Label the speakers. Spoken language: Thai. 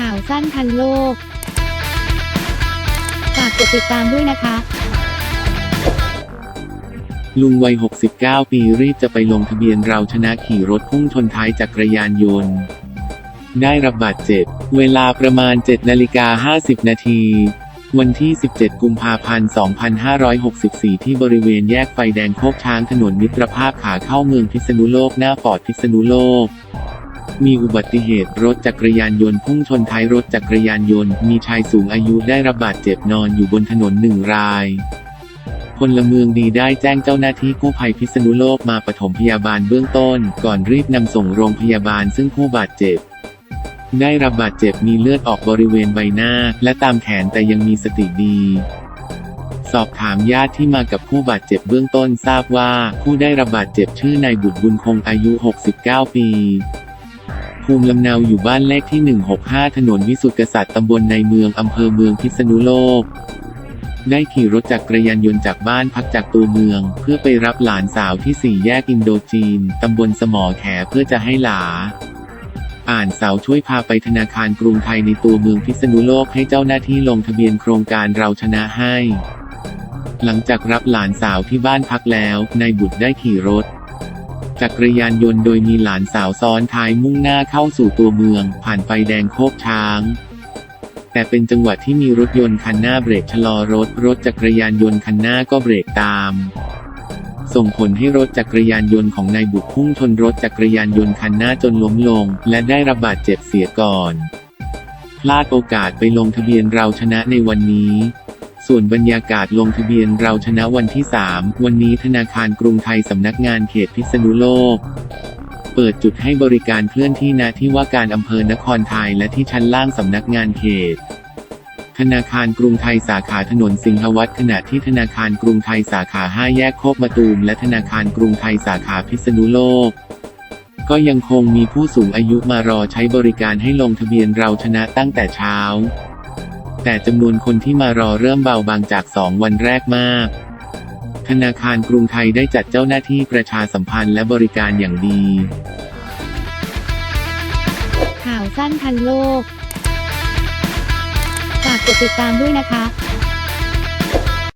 Speaker 1: ข่าวสั้นทันโลก ฝากกดติดตามด้วยนะคะ
Speaker 2: ลุงวัย 69 ปีรีบจะไปลงทะเบียนเราชนะขี่รถพุ่งชนท้ายจักรยานยนต์ ได้รับบาดเจ็บ เวลาประมาณ 7 นาฬิกา 50 นาทีวันที่ 17 กุมภาพันธ์ 2564 ที่บริเวณแยกไฟแดงโคกช้างถนนมิตรภาพขาเข้าเมืองพิษณุโลกหน้าฟอดพิษณุโลก มีอุบัติเหตุรถจักรยานยนต์พุ่งชนท้ายรถจักรยานยนต์ มีชายสูงอายุได้รับบาดเจ็บนอนอยู่บนถนนหนึ่งรายพลเมืองดีได้แจ้งเจ้าหน้าที่กู้ภัยพิษณุโลกมาปฐมพยาบาลเบื้องต้น ก่อนรีบนำส่งโรงพยาบาลซึ่งผู้บาดเจ็บ ได้รับบาดเจ็บมีเลือดออกบริเวณใบหน้า และตามแขนแต่ยังมีสติดี สอบถามญาติที่มากับผู้บาดเจ็บเบื้องต้นทราบว่า ผู้ได้รับบาดเจ็บชื่อนายบุตรบุญคงอายุ 69 ปี ภูมิลำเนาอยู่บ้านเลขที่ 165 ถนนวิสุทธิกษัตริย์ตำบลในเมืองอำเภอเมืองพิษณุโลก ได้ขี่รถจักรยานยนต์จากบ้านพักจากตัวเมือง เพื่อไปรับหลานสาวที่สี่แยกอินโดจีนตำบลสมอแขเพื่อจะให้หลา อ่านสาวช่วยพาไปธนาคารกรุงไทยในตัวเมืองพิษณุโลกให้เจ้าหน้าที่ลงทะเบียนโครงการเราชนะให้ หลังจากรับหลานสาวที่บ้านพักแล้วนายบุตรได้ขี่รถ จักรยานยนต์โดยมีหลานสาวซ้อนท้ายมุ่งหน้าเข้าสู่ตัวเมือง ผ่านไฟแดงโคกช้าง แต่เป็นจังหวะที่มีรถยนต์คันหน้าเบรกชะลอรถ รถจักรยานยนต์คันหน้าก็เบรกตาม ส่งผลให้รถจักรยานยนต์ของนายบุตรพุ่งชนรถจักรยานยนต์คันหน้าจนล้มลง และได้รับบาดเจ็บเสียก่อน พลาดโอกาสไปลงทะเบียนเราชนะในวันนี้ ส่วนบรรยากาศลงทะเบียนเราชนะวันที่ 3 วันนี้ธนาคารกรุงไทยสำนักงานเขตพิษณุโลก เปิดจุดให้บริการเคลื่อนที่ณที่ว่าการอำเภอนครไทยและที่ชั้นล่างสำนักงานเขตธนาคารกรุงไทยสาขาถนนสิงหวัฒน์ขณะที่ธนาคารกรุงไทยสาขา 5 แยกโคกมะตูมและธนาคารกรุงไทยสาขาพิษณุโลก ก็ยังคงมีผู้สูงอายุมารอใช้บริการให้ลงทะเบียนเราชนะตั้งแต่เช้า แต่จำนวนคนที่มารอเริ่มเบาบางจาก 2 วันแรกมาก ธนาคารกรุงไทยได้จัดเจ้าหน้าที่ประชาสัมพันธ์และบริการอย่างดี
Speaker 1: ข่าวสั้นทันโลก ฝากกดติดตามด้วยนะคะ